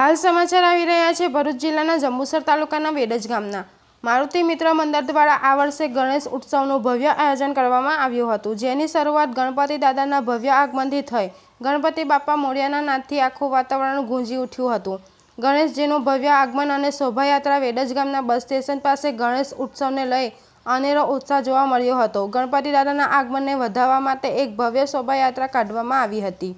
હાલ સમાચાર આવી રહ્યા છે. ભરૂચ જિલ્લાના જંબુસર તાલુકાના વેડજ ગામના. મારુતિ મિત્ર મંદિર દ્વારા આ વર્ષે ગણેશ ઉત્સવનું ભવ્ય આયોજન કરવામાં આવ્યું હતું. જેની શરૂઆત ગણપતિ દાદાના ભવ્ય આગમનથી થઈ. ગણપતિ બાપા મોડિયાના નાદથી આખું વાતાવરણ ગુંજી ઉઠ્યું હતું. ગણેશજીનું ભવ્ય આગમન અને શોભાયાત્રા વેડજ ગામના બસ સ્ટેશન પાસે ગણેશ ઉત્સવને લઈ અનેરો ઉત્સાહ જોવા મળ્યો હતો. ગણપતિ દાદાના આગમનને વધારવા માટે એક ભવ્ય શોભાયાત્રા કાઢવામાં આવી હતી.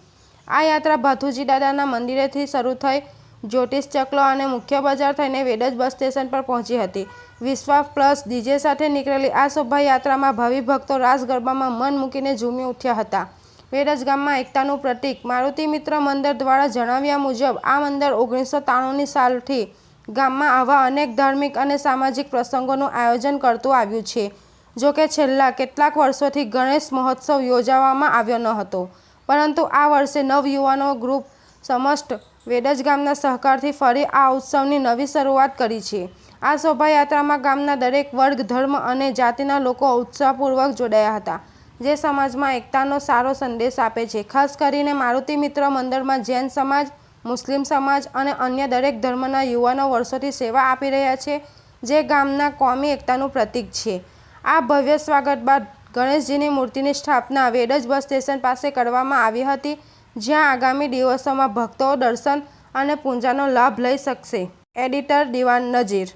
આ યાત્રા ભાથુજી દાદાના મંદિરેથી શરૂ થઈ જ્યોતિષ ચકલો અને મુખ્ય બજાર થઈને વેડજ બસ સ્ટેશન પર પહોંચી હતી. વિશ્વાસ પ્લસ ડીજે સાથે નીકળેલી આ શોભાયાત્રામાં ભાવિ ભક્તો રાસ ગરબામાં મન મૂકીને ઝૂમી ઉઠ્યા હતા. વેડજ ગામમાં એકતાનું પ્રતીક મારુતિ મિત્ર મંદિર દ્વારા જણાવ્યા મુજબ, આ મંદિર ઓગણીસો ત્રાણુંની સાલથી ગામમાં આવા અનેક ધાર્મિક અને સામાજિક પ્રસંગોનું આયોજન કરતું આવ્યું છે. જો કે છેલ્લા કેટલાક વર્ષોથી ગણેશ મહોત્સવ યોજવામાં આવ્યો ન હતો. પરંતુ આ વર્ષે નવયુવાનો ગ્રુપ સમસ્ત વેડજ ગામના સહકારથી ફરી આ ઉત્સવની નવી શરૂઆત કરી છે. આ શોભાયાત્રામાં ગામના દરેક વર્ગ, ધર્મ અને જાતિના લોકો ઉત્સાહપૂર્વક જોડાયા હતા, જે સમાજમાં એકતાનો સારો સંદેશ આપે છે. ખાસ કરીને મારુતિ મિત્ર મંડળમાં જૈન સમાજ, મુસ્લિમ સમાજ અને અન્ય દરેક ધર્મના યુવાનો વર્ષોથી સેવા આપી રહ્યા છે, જે ગામના કોમી એકતાનું પ્રતીક છે. આ ભવ્ય સ્વાગત બાદ ગણેશજીની મૂર્તિની સ્થાપના વેડજ બસ સ્ટેશન પાસે કરવામાં આવી હતી. જ્યાં આગામી દિવસોમાં ભક્તો દર્શન અને પૂજાનો લાભ લઈ શકશે. એડિટર દિવાન નજીર.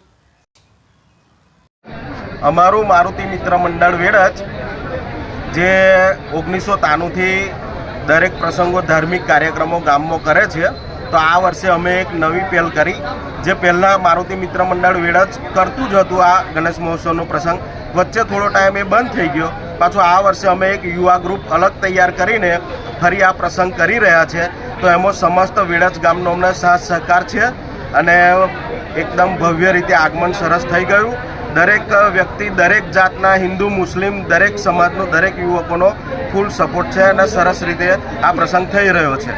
અમારું મારુતિ મિત્ર મંડળ વેડજ, જે ઓગણીસો ત્રાણુંથી દરેક પ્રસંગો ધાર્મિક કાર્યક્રમો ગામમાં કરે છે, તો આ વર્ષે અમે એક નવી પહેલ કરી, જે પહેલાં મારુતિ મિત્ર મંડળ વેડજ કરતું જ હતું આ ગણેશ મહોત્સવનો પ્રસંગ. વચ્ચે થોડો ટાઈમ એ બંધ થઈ ગયો પાછો આ વર્ષે અમે એક યુવા ગ્રુપ અલગ તૈયાર કરીને ફરી આ પ્રસંગ કરી રહ્યા છે. તો એમાં સમસ્ત વિડજ ગામનો અમને સાથ સહકાર છે અને એકદમ ભવ્ય રીતે આગમન સરસ થઈ ગયું. દરેક વ્યક્તિ, દરેક જાતના હિન્દુ, મુસ્લિમ, દરેક સમાજનો, દરેક યુવકોનો ફૂલ સપોર્ટ છે અને સરસ રીતે આ પ્રસંગ થઈ રહ્યો છે.